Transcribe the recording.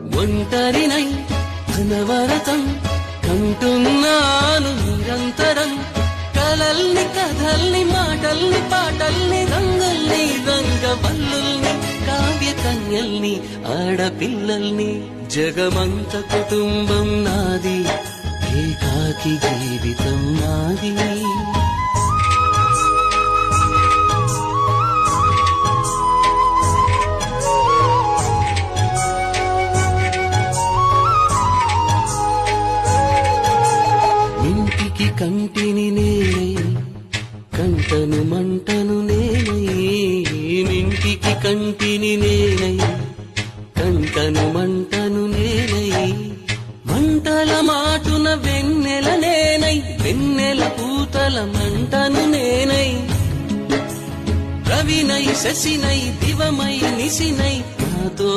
ఒంటరినై అనవరతం కంటున్నాను నిరంతరం. కలల్ని కథల్ని మాటల్ని పాటల్ని రంగుల్ని రంగవల్లుల్ని కావ్య కన్యల్ని ఆడపిల్లల్ని జగమంత కుటుంబం నాది. ఏకాకి జీవితం నాది. కంటిని నేనై కంటను మంటను నేనై నింటికి కంటిని నేనై కంటను మంటను నేనై మంటల మాటున వెన్నెల నేనై వెన్నెల పూతల మంటను నేనై. రవినై శశినై దివమై నిశినై నాతో